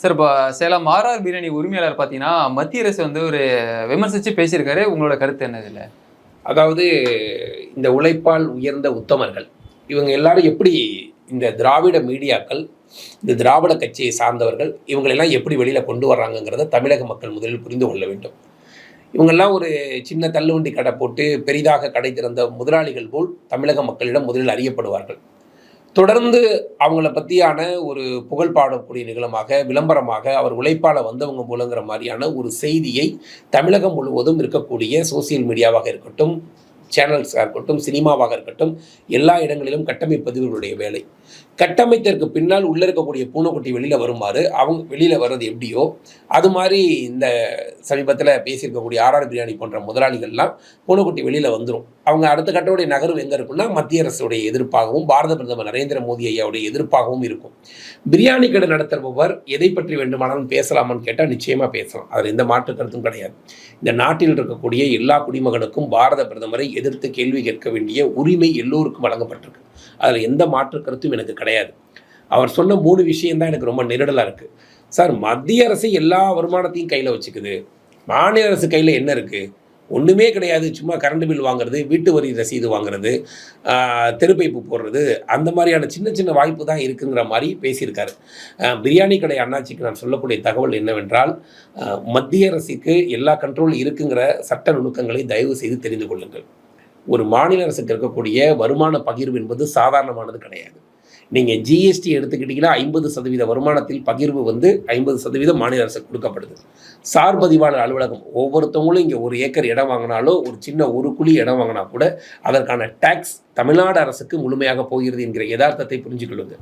Sir இப்போ Salem RR biryani உரிமையாளர் பார்த்தீங்கன்னா மத்திய அரசு வந்து ஒரு விமர்சித்து பேசியிருக்காரு. உங்களோட கருத்து என்ன இதில் அதாவது இந்த உழைப்பால் உயர்ந்த உத்தமர்கள். இவங்க எல்லாரும் எப்படி இந்த திராவிட மீடியாக்கள் இந்த திராவிட கட்சியை சார்ந்தவர்கள் இவங்களெல்லாம் எப்படி வெளியில் கொண்டு வர்றாங்கங்கிறத தமிழக மக்கள் முதலில் புரிந்து கொள்ள வேண்டும். இவங்கெல்லாம் ஒரு சின்ன தள்ளுவண்டி கடை போட்டு பெரிதாக கடை திறந்த முதலாளிகள் போல் தமிழக மக்களிடம் முதலில் அறியப்படுவார்கள். தொடர்ந்து அவங்கள பற்றியான ஒரு புகழ் பாடக்கூடிய நிகழமாக விளம்பரமாக அவர் உழைப்பால வந்தவங்க போலங்கிற மாதிரியான ஒரு செய்தியை தமிழகம் முழுவதும் இருக்கக்கூடிய சோசியல் மீடியாவாக இருக்கட்டும் சேனல்ஸாக இருக்கட்டும் சினிமாவாக இருக்கட்டும் எல்லா இடங்களிலும் கட்டமைப்பது இவருடைய வேலை. கட்டமைத்ததற்கு பின்னால் உள்ளே இருக்கக்கூடிய பூனைக்குட்டி வெளியில் வருமாறு அவங்க வெளியில் வர்றது எப்படியோ அது மாதிரி இந்த சமீபத்தில் பேசியிருக்கக்கூடிய ஆர்ஆர் பிரியாணி போன்ற முதலாளிகள்லாம் பூனைக்குட்டி வெளியில் வந்துடும் அவங்க அடுத்த கட்டோடைய நகர்வு எங்கே இருக்குன்னா மத்திய அரசுடைய எதிர்ப்பாகவும் பாரத பிரதமர் நரேந்திர மோடி ஐயாவுடைய எதிர்ப்பாகவும் இருக்கும். பிரியாணி கடை நடத்துபவர் எதை பற்றி வேண்டுமானாலும் பேசலாமான்னு கேட்டால் நிச்சயமாக பேசலாம். அதில் எந்த மாற்று கருத்தும் கிடையாது. இந்த நாட்டில் இருக்கக்கூடிய எல்லா குடிமகனுக்கும் பாரத பிரதமரை எதிர்த்து கேள்வி கேட்க வேண்டிய உரிமை எல்லோருக்கும் வழங்கப்பட்டிருக்கு. அதில் எந்த மாற்று கருத்தும் எனக்கு கிடையாது. அவர் சொன்ன மூணு விஷயம்தான் எனக்கு ரொம்ப நெருடலாக இருக்குது சார் மத்திய அரசு எல்லா வருமானத்தையும் கையில் வச்சுக்குது. மாநில அரசு கையில் என்ன இருக்குது ஒன்றுமே கிடையாது. சும்மா கரண்ட் பில் வாங்குறது வீட்டு வரி ரசீது வாங்குறது தெருப்பைப்பு போடுறது அந்த மாதிரியான சின்ன சின்ன வாய்ப்பு தான் இருக்குங்கிற மாதிரி பேசியிருக்காரு. பிரியாணி கடை அண்ணாச்சிக்கு நான் சொல்லக்கூடிய தகவல் என்னவென்றால் மத்திய அரசுக்கு எல்லா கண்ட்ரோல் இருக்குங்கிற சட்ட நுணுக்கங்களை தயவு செய்து தெரிந்து கொள்ளுங்கள். ஒரு மாநில அரசுக்கு இருக்கக்கூடிய வருமான பகிர்வு என்பது சாதாரணமானது கிடையாது. நீங்கள் ஜிஎஸ்டி எடுத்துக்கிட்டிங்கன்னா ஐம்பது சதவீத வருமானத்தில் பகிர்வு வந்து ஐம்பது சதவீதம் மாநில அரசுக்கு கொடுக்கப்படுது. சார் பதிவாளர் அலுவலகம் ஒவ்வொருத்தவங்களும் இங்கே ஒரு ஏக்கர் இடம் வாங்கினாலோ ஒரு சின்ன ஒரு குழி இடம் வாங்கினா கூட அதற்கான டேக்ஸ் தமிழ்நாடு அரசுக்கு முழுமையாக போகிறது என்கிற யதார்த்தத்தை புரிஞ்சுக்கொள்ளுங்க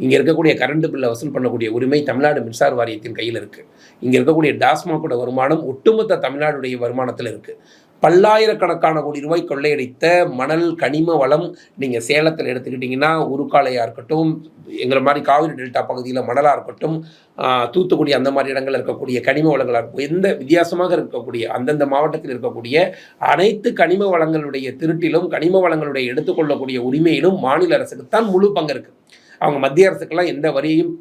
இங்கே இருக்கக்கூடிய கரண்ட் பில்லை வசூல் பண்ணக்கூடிய உரிமை தமிழ்நாடு மின்சார வாரியத்தின் கையில் இருக்குது இங்கே இருக்கக்கூடிய டாஸ்மாகோட வருமானம் ஒட்டுமொத்த தமிழ்நாடுடைய வருமானத்தில் இருக்குது பல்லாயிரக்கணக்கான கோடி ரூபாய் கொள்ளையடித்த மணல் கனிம வளம் நீங்கள் சேலத்தில் எடுத்துக்கிட்டிங்கன்னா உருக்காலையாக இருக்கட்டும் எங்களை மாதிரி காவிரி டெல்டா பகுதியில் மணலாக இருக்கட்டும் தூத்துக்குடி அந்த மாதிரி இடங்களில் இருக்கக்கூடிய கனிம வளங்களாக இருக்கும் எந்த வித்தியாசமாக இருக்கக்கூடிய அந்தந்த மாவட்டத்தில் இருக்கக்கூடிய அனைத்து கனிம வளங்களுடைய திருட்டிலும் கனிம வளங்களுடைய எடுத்துக்கொள்ளக்கூடிய உரிமையிலும் மாநில அரசுக்கு தான் முழு பங்கு இருக்குது அவங்க மத்திய அரசுக்கெல்லாம் எந்த வரியையும்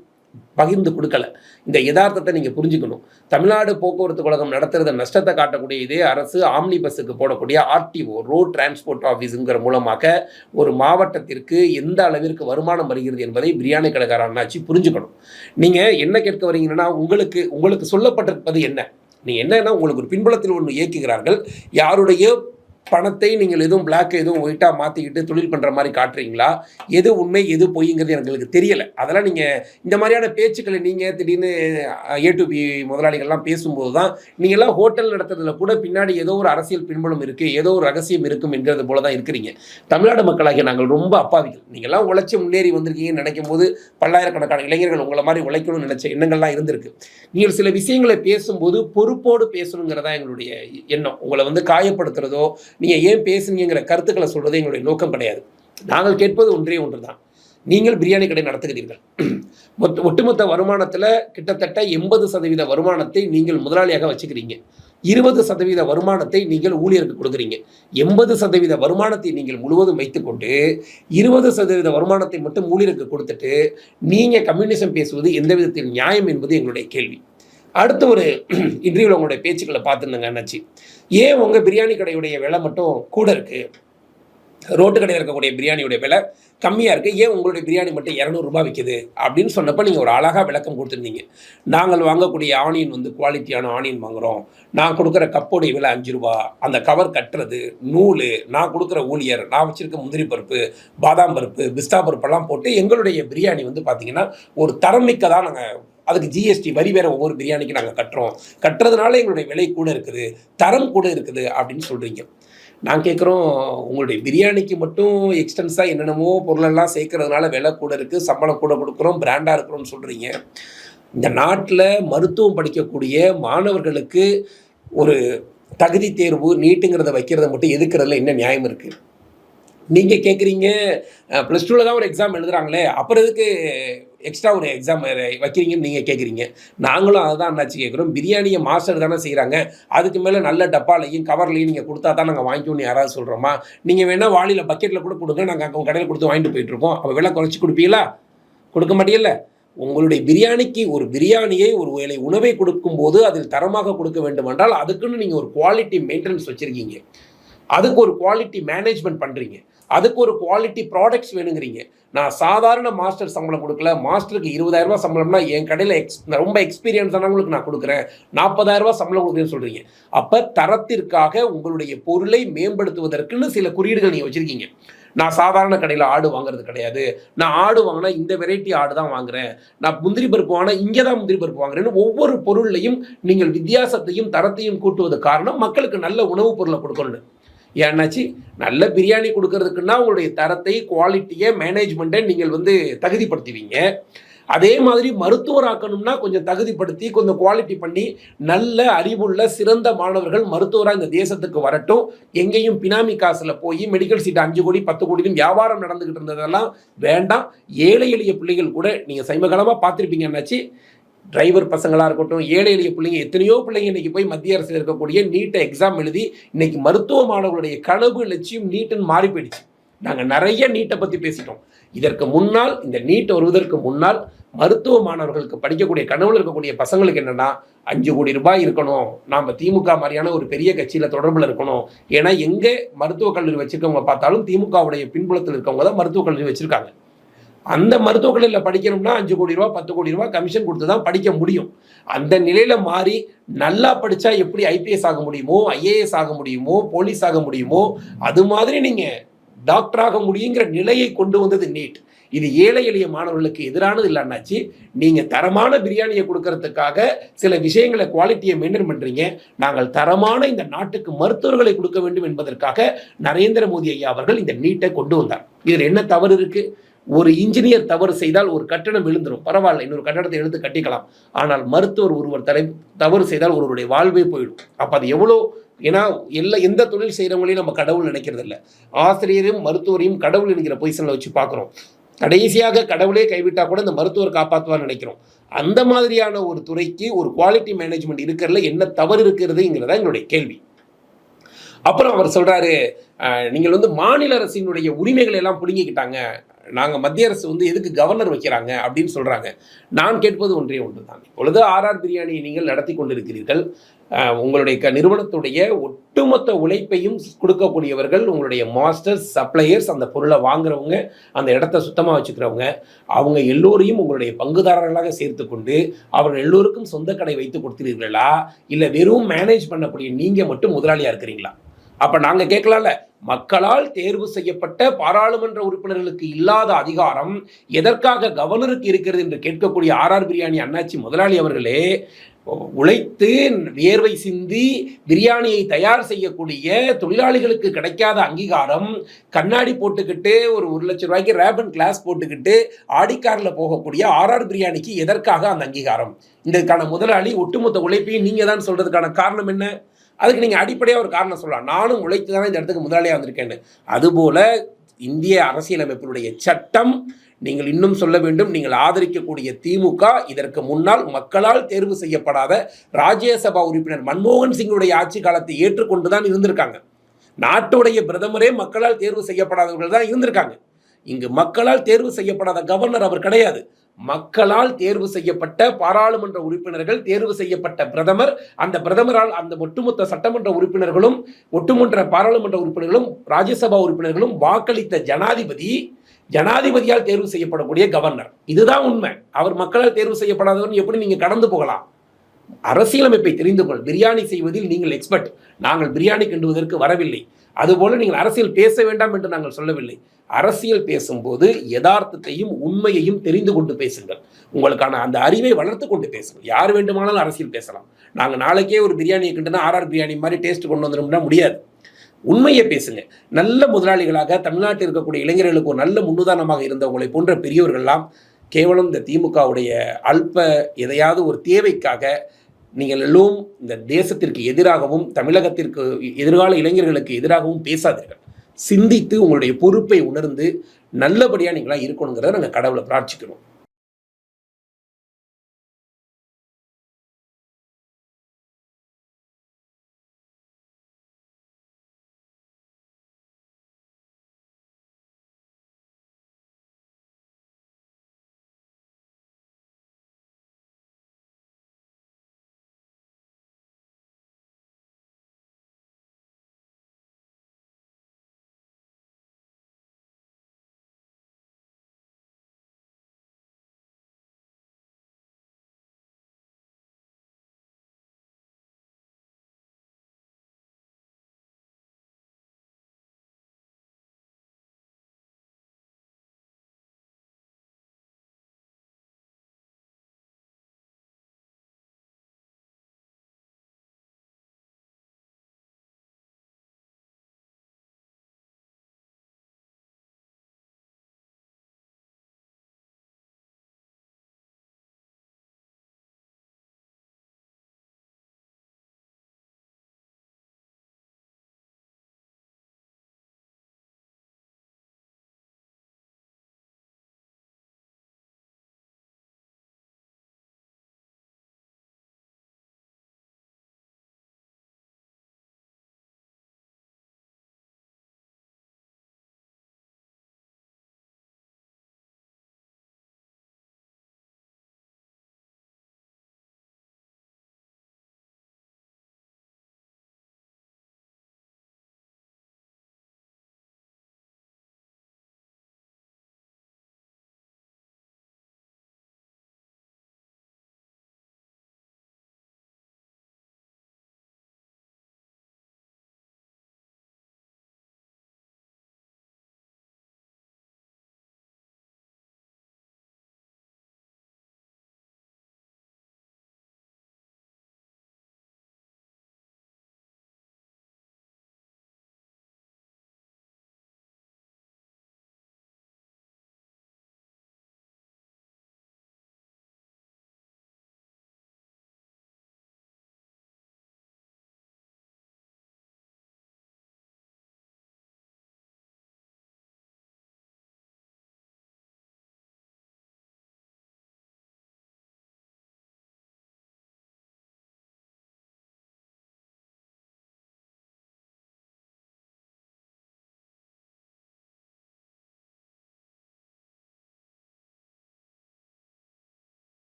பகிர்ந்து கொடுக்கல. இந்த யதார்த்தத்தை நீங்கள் புரிஞ்சுக்கணும். தமிழ்நாடு போக்குவரத்து கழகம் நடத்துறத நஷ்டத்தை காட்டக்கூடிய இதே அரசு ஆம்னி பஸ்ஸுக்கு போடக்கூடிய ஆர்டிஓ ரோட் டிரான்ஸ்போர்ட் ஆஃபீஸுங்கிற மூலமாக ஒரு மாவட்டத்திற்கு எந்த அளவிற்கு வருமானம் வருகிறது என்பதை பிரியாணி கடைக்கார அண்ணாச்சி புரிஞ்சுக்கணும். நீங்கள் என்ன கேட்க வரீங்கன்னா உங்களுக்கு உங்களுக்கு சொல்லப்பட்டிருப்பது என்ன? நீங்கள் என்னன்னா உங்களுக்கு ஒரு பின்புலத்தில் ஒன்று இயக்குகிறார்கள். யாருடைய பணத்தை நீங்கள் எதுவும் பிளாக் எதுவும் ஒயிட்டாக மாற்றிக்கிட்டு தொழில் பண்ணுற மாதிரி காட்டுறீங்களா? எது உண்மை எது பொய்ங்கிறது எங்களுக்கு தெரியலை. அதெல்லாம் நீங்கள் இந்த மாதிரியான பேச்சுக்களை நீங்கள் திடீர்னு ஏ டு பி முதலாளிகள்லாம் பேசும்போது தான் நீங்கள்லாம் ஹோட்டல் நடத்துறதுல கூட பின்னாடி ஏதோ ஒரு அரசியல் பின்புலம் இருக்குது ஏதோ ஒரு ரகசியம் இருக்கும் என்கிறது போல தான் இருக்கிறீங்க. தமிழ்நாடு மக்களாகிய நாங்கள் ரொம்ப அப்பாவிகள். நீங்கள்லாம் உழைச்சி முன்னேறி வந்திருக்கீங்கன்னு நினைக்கும் போது பல்லாயிரக்கணக்கான இளைஞர்கள் உங்களை மாதிரி உழைக்கணும்னு நினைச்ச எண்ணங்கள்லாம் இருந்திருக்கு. நீங்கள் சில விஷயங்களை பேசும்போது பொறுப்போடு பேசணுங்கிறதா எங்களுடைய எண்ணம். உங்களை வந்து காயப்படுத்துறதோ நீங்கள் ஏன் பேசுனீங்கிற கருத்துக்களை சொல்கிறது எங்களுடைய நோக்கம் கிடையாது. நாங்கள் கேட்பது ஒன்றே ஒன்று தான் நீங்கள் பிரியாணி கடை நடத்துகிறீர்கள். மொத்த ஒட்டுமொத்த வருமானத்தில் கிட்டத்தட்ட எண்பது சதவீத வருமானத்தை நீங்கள் முதலாளியாக வச்சுக்கிறீங்க. இருபது சதவீத வருமானத்தை நீங்கள் ஊழியருக்கு கொடுக்குறீங்க. எண்பது சதவீத வருமானத்தை நீங்கள் முழுவதும் வைத்துக்கொண்டு இருபது சதவீத வருமானத்தை மட்டும் ஊழியருக்கு கொடுத்துட்டு நீங்கள் கம்யூனிசம் பேசுவது எந்த விதத்தில் நியாயம் என்பது எங்களுடைய கேள்வி. அடுத்த ஒரு இன்டர்வியூவில் உங்களுடைய பேச்சுக்களை பார்த்துருந்தேங்க அண்ணாச்சி. ஏன் உங்கள் பிரியாணி கடையுடைய விலை மட்டும் கூட இருக்குது ரோட்டு கடையில் இருக்கக்கூடிய பிரியாணியுடைய விலை கம்மியாக இருக்குது ஏன் உங்களுடைய பிரியாணி மட்டும் இரநூறுபா விற்கிது அப்படின்னு சொன்னப்போ நீங்கள் ஒரு அழகாக விளக்கம் கொடுத்துருந்தீங்க. நாங்கள் வாங்கக்கூடிய ஆனியன் வந்து குவாலிட்டியான ஆனியன் வாங்குகிறோம் நான் கொடுக்குற கப்போடைய விலை அஞ்சு ரூபா. அந்த கவர் கட்டுறது நூல் நான் கொடுக்குற ஊழியர் நான் வச்சுருக்க முந்திரி பருப்பு பாதாம் பருப்பு பிஸ்தா பருப்பெல்லாம் போட்டு எங்களுடைய பிரியாணி வந்து பார்த்திங்கன்னா ஒரு தரமிக்க தான் நாங்கள் அதுக்கு ஜிஎஸ்டி வரி வேற ஒவ்வொரு பிரியாணிக்கு நாங்கள் கட்டுறோம். கட்டுறதுனால எங்களுடைய விலை கூட இருக்குது தரம் கூட இருக்குது அப்படின்னு சொல்கிறீங்க நான் கேட்குறோம் உங்களுடைய பிரியாணிக்கு மட்டும் எக்ஸ்டென்ஸாக என்னென்னமோ பொருளெல்லாம் சேர்க்கறதுனால விலை கூட இருக்குது சம்பளம் கூட கொடுக்குறோம் பிராண்டாக இருக்கிறோம்னு சொல்கிறீங்க இந்த நாட்டில் மருத்துவம் படிக்கக்கூடிய மாணவர்களுக்கு ஒரு தகுதி தேர்வு நீட்டுங்கிறத வைக்கிறத மட்டும் எதுக்கிறதுல என்ன நியாயம் இருக்குது நீங்கள் கேட்குறீங்க ப்ளஸ் டூவில் தான் ஒரு எக்ஸாம் எழுதுகிறாங்களே அப்புறம் இதுக்கு எக்ஸ்ட்ரா ஒரு எக்ஸாம் வைக்கிறீங்கன்னு நீங்கள் கேட்குறீங்க நாங்களும் அதை தான் அண்ணாச்சி கேட்குறோம் பிரியாணியை மாஸ்டர் தானே செய்கிறாங்க அதுக்கு மேலே நல்ல டப்பாலையும் கவர்லையும் நீங்கள் கொடுத்தா தான் நாங்கள் வாங்கிக்கணும்னு யாராவது சொல்கிறோமா நீங்கள் வேணால் வாளியில் பக்கெட்டில் கூட கொடுங்க. நாங்கள் அவங்க கடையில் கொடுத்து வாங்கிட்டு போயிட்டுருக்கோம் அப்போ விலை குறைச்சி கொடுப்பீங்களா? கொடுக்க மாட்டீங்கல்ல? உங்களுடைய பிரியாணிக்கு ஒரு பிரியாணியை ஒரு வேலை உணவை கொடுக்கும்போது அதில் தரமாக கொடுக்க வேண்டும் என்றால் அதுக்குன்னு நீங்கள் ஒரு குவாலிட்டி மெயின்டெனன்ஸ் வச்சுருக்கீங்க. அதுக்கு ஒரு குவாலிட்டி மேனேஜ்மெண்ட் பண்ணுறீங்க அதுக்கு ஒரு குவாலிட்டி ப்ராடக்ட்ஸ் வேணுங்கிறீங்க. நான் சாதாரண மாஸ்டர் சம்பளம் கொடுக்கல. மாஸ்டருக்கு இருபதாயிரம் ரூபாய் சம்பளம்னா என் கடையில் எக்ஸ் ரொம்ப எக்ஸ்பீரியன்ஸ் ஆனவங்களுக்கு நான் கொடுக்குறேன். நாற்பதாயிரம் ரூபாய் சம்பளம் கொடுக்குறேன்னு சொல்கிறீங்க அப்போ தரத்திற்காக உங்களுடைய பொருளை மேம்படுத்துவதற்குன்னு சில குறியீடுகள் நீங்கள் வச்சுருக்கீங்க. நான் சாதாரண கடையில் ஆடு வாங்குறது கிடையாது. நான் ஆடு வாங்கினா இந்த வெரைட்டி ஆடு தான் வாங்குறேன். நான் முந்திரி பருப்பு வாங்கினா இங்கே தான் முந்திரி பருப்பு வாங்குறேன்னு ஒவ்வொரு பொருள்லையும் நீங்கள் வித்தியாசத்தையும் தரத்தையும் கூட்டுவது காரணம் மக்களுக்கு நல்ல உணவுப் பொருளை கொடுக்கணும் ஏன்னாச்சு நல்ல பிரியாணி கொடுக்கறதுக்குன்னா உங்களுடைய தரத்தை குவாலிட்டியை மேனேஜ்மெண்ட்டை நீங்கள் வந்து தகுதிப்படுத்துவீங்க. அதே மாதிரி மருத்துவராக்கணும்னா கொஞ்சம் தகுதிப்படுத்தி கொஞ்சம் குவாலிட்டி பண்ணி நல்ல அறிவுள்ள சிறந்த மாணவர்கள் மருத்துவராக இந்த தேசத்துக்கு வரட்டும். எங்கேயும் பினாமி காசில் போய் மெடிக்கல் சீட் அஞ்சு கோடி பத்து கோடியும் வியாபாரம் நடந்துக்கிட்டு இருந்ததெல்லாம் வேண்டாம். ஏழை எளிய பிள்ளைகள் கூட நீங்கள் சைமகாலமாக பார்த்துருப்பீங்க என்னாச்சு? டிரைவர் பசங்களாக இருக்கட்டும் ஏழை எளிய பிள்ளைங்க எத்தனையோ பிள்ளைங்க இன்றைக்கி போய் மத்திய அரசில் இருக்கக்கூடிய நீட்டை எக்ஸாம் எழுதி இன்னைக்கு மருத்துவ மாணவர்களுடைய கனவு லட்சியம் நீட்டுன்னு மாறி போயிடுச்சு. நாங்கள் நிறைய நீட்டை பற்றி பேசிட்டோம். இதற்கு முன்னால் இந்த நீட் வருவதற்கு முன்னால் மருத்துவ மாணவர்களுக்கு படிக்கக்கூடிய கனவுல இருக்கக்கூடிய பசங்களுக்கு என்னன்னா அஞ்சு கோடி ரூபாய் இருக்கணும். நாம் திமுக மாதிரியான ஒரு பெரிய கட்சியில் தொடர்பில் இருக்கணும். ஏன்னா எங்கே மருத்துவக் கல்லூரி வச்சிருக்கவங்க பார்த்தாலும் திமுகவுடைய பின்புலத்தில் இருக்கவங்க தான் மருத்துவக் கல்லூரி வச்சிருக்காங்க. அந்த மருத்துவக் படிக்கணும்னா அஞ்சு கோடி ரூபா பத்து கோடி ரூபா கமிஷன் கொடுத்து தான் படிக்க முடியும். அந்த நிலையில் மாறி நல்லா படித்தா எப்படி ஐபிஎஸ் ஆக முடியுமோ ஐஏஎஸ் ஆக முடியுமோ போலீஸ் ஆக முடியுமோ அது மாதிரி நீங்கள் டாக்டராக முடியுங்கிற நிலையை கொண்டு வந்தது நீட் இது ஏழை எளிய மாணவர்களுக்கு எதிரானது இல்லைன்னாச்சு நீங்கள் தரமான பிரியாணியை கொடுக்கறதுக்காக சில விஷயங்களை குவாலிட்டியை மெயின்டைன் பண்ணுறீங்க நாங்கள் தரமான இந்த நாட்டுக்கு மருத்துவர்களை கொடுக்க வேண்டும் என்பதற்காக நரேந்திர மோடி ஐயா அவர்கள் இந்த நீட்டை கொண்டு வந்தார். இதில் என்ன தவறு இருக்குது ஒரு இன்ஜினியர் தவறு செய்தால் ஒரு கட்டணம் விழுந்துடும் பரவாயில்ல இன்னொரு கட்டடத்தை எடுத்து கட்டிக்கலாம். ஆனால் மருத்துவர் ஒருவர் தலை தவறு செய்தால் ஒருவருடைய வாழ்வே போயிடும். அப்போ அது எவ்வளோ ஏன்னா எல்லா எந்த தொழில் செய்கிறவங்களையும் நம்ம கடவுள் நினைக்கிறது இல்லை ஆசிரியரையும் மருத்துவரையும் கடவுள் என்கிற பொசிஷனில் வச்சு பார்க்குறோம். கடைசியாக கடவுளே கைவிட்டால் கூட இந்த மருத்துவர் காப்பாற்றுவான்னு நினைக்கிறோம். அந்த மாதிரியான ஒரு துறைக்கு ஒரு குவாலிட்டி மேனேஜ்மெண்ட் இருக்கிறதுல என்ன தவறு இருக்கிறதுங்கிறதா எங்களுடைய கேள்வி. அப்புறம் அவர் சொல்கிறாரு நீங்கள் வந்து மாநில அரசினுடைய உரிமைகளை எல்லாம் பிடுங்கிக்கிட்டாங்க. நாங்கள் மத்திய அரசு வந்து எதுக்கு கவர்னர் வைக்கிறாங்க அப்படின்னு சொல்கிறாங்க நான் கேட்பது ஒன்றே ஒன்று தான் இப்பொழுது ஆர்ஆர் பிரியாணியை நீங்கள் நடத்தி கொண்டிருக்கிறீர்கள். உங்களுடைய க நிறுவனத்துடைய ஒட்டுமொத்த உழைப்பையும் கொடுக்கக்கூடியவர்கள் உங்களுடைய மாஸ்டர்ஸ் சப்ளையர்ஸ் அந்த பொருளை வாங்குறவங்க அந்த இடத்த சுத்தமாக வச்சுக்கிறவங்க அவங்க எல்லோரையும் உங்களுடைய பங்குதாரர்களாக சேர்த்து கொண்டு அவர்கள் எல்லோருக்கும் சொந்த கடை வைத்து கொடுக்கிறீர்களா இல்லை வெறும் மேனேஜ் பண்ணக்கூடிய நீங்கள் மட்டும் முதலாளியாக இருக்கிறீங்களா? அப்போ நாங்கள் கேட்கலாம்ல மக்களால் தேர்வு செய்யப்பட்ட பாராளுமன்ற உறுப்பினர்களுக்கு இல்லாத அதிகாரம் எதற்காக கவர்னருக்கு இருக்கிறது என்று கேட்கக்கூடிய ஆர்ஆர் பிரியாணி அண்ணாச்சி முதலாளி அவர்களே உழைத்து வியர்வை சிந்தி பிரியாணியை தயார் செய்யக்கூடிய தொழிலாளிகளுக்கு கிடைக்காத அங்கீகாரம் கண்ணாடி போட்டுக்கிட்டு ஒரு ஒரு லட்சம் ரூபாய்க்கு ரேபன் கிளாஸ் போட்டுக்கிட்டு ஆடிக்காரில் போகக்கூடிய ஆர்ஆர் பிரியாணிக்கு எதற்காக அந்த அங்கீகாரம்? இதற்கான முதலாளி ஒட்டுமொத்த உழைப்பையும் நீங்கள் தான் சொல்கிறதுக்கான காரணம் என்ன? அதுக்கு நீங்கள் அடிப்படையாக ஒரு காரணம் சொல்லலாம். நானும் உழைத்து தானே இந்த இடத்துக்கு முதலாளியாக வந்திருக்கேன்னு. அதுபோல இந்திய அரசியலமைப்பினுடைய சட்டம் நீங்கள் இன்னும் சொல்ல வேண்டும். நீங்கள் ஆதரிக்கக்கூடிய திமுக இதற்கு முன்னால் மக்களால் தேர்வு செய்யப்படாத ராஜ்யசபா உறுப்பினர் மன்மோகன் சிங்குடைய ஆட்சி காலத்தை ஏற்றுக்கொண்டு தான் இருந்திருக்காங்க. நாட்டுடைய பிரதமரே மக்களால் தேர்வு செய்யப்படாதவர்கள் தான் இருந்திருக்காங்க. இங்கு மக்களால் தேர்வு செய்யப்படாத கவர்னர் அவர் கிடையாது. மக்களால் தேர்வு செய்யப்பட்ட பாராளுமன்ற உறுப்பினர்கள் தேர்வு செய்யப்பட்ட பிரதமர் அந்த பிரதமரால் அந்த ஒட்டுமொத்த சட்டமன்ற உறுப்பினர்களும் ஒட்டுமன்ற பாராளுமன்ற உறுப்பினர்களும் ராஜ்யசபா உறுப்பினர்களும் வாக்களித்த ஜனாதிபதி ஜனாதிபதியால் தேர்வு செய்யப்படக்கூடிய கவர்னர் இதுதான் உண்மை. அவர் மக்களால் தேர்வு செய்யப்படாதவர் எப்படி நீங்க கடந்து போகலாம்? அரசியலமைப்பை தெரிந்து கொள். பிரியாணி செய்வதில் நீங்கள் எக்ஸ்பர்ட் நாங்கள் பிரியாணி கிண்டுவதற்கு வரவில்லை. அதுபோல நீங்கள் அரசியல் பேச வேண்டாம் என்று நாங்கள் சொல்லவில்லை. அரசியல் பேசும்போது யதார்த்தத்தையும் உண்மையையும் தெரிந்து கொண்டு பேசுங்கள். உங்களுக்கான அந்த அறிவை வளர்த்து கொண்டு பேசுங்கள். யார் வேண்டுமானாலும் அரசியல் பேசலாம். நாங்கள் நாளைக்கே ஒரு பிரியாணியை கிண்டுனா ஆர்ஆர் பிரியாணி மாதிரி டேஸ்ட் கொண்டு வந்துடும்னா முடியாது. உண்மையை பேசுங்க. நல்ல முதலாளிகளாக தமிழ்நாட்டில் இருக்கக்கூடிய இளைஞர்களுக்கு ஒரு நல்ல முன்னுதாரணமாக இருந்தவங்களை போன்ற பெரியவர்கள்லாம் கேவலம் இந்த திமுகவுடைய அல்ப எதையாவது ஒரு தேவைக்காக நீங்கள் எல்லோரும் இந்த தேசத்திற்கு எதிராகவும் தமிழகத்திற்கு எதிர்கால இளைஞர்களுக்கு எதிராகவும் பேசாதீர்கள். சிந்தித்து உங்களுடைய பொறுப்பை உணர்ந்து நல்லபடியாக நீங்களாக இருக்கணுங்கிறத நாங்கள் கடவுளை பிரார்த்திக்கிறோம்.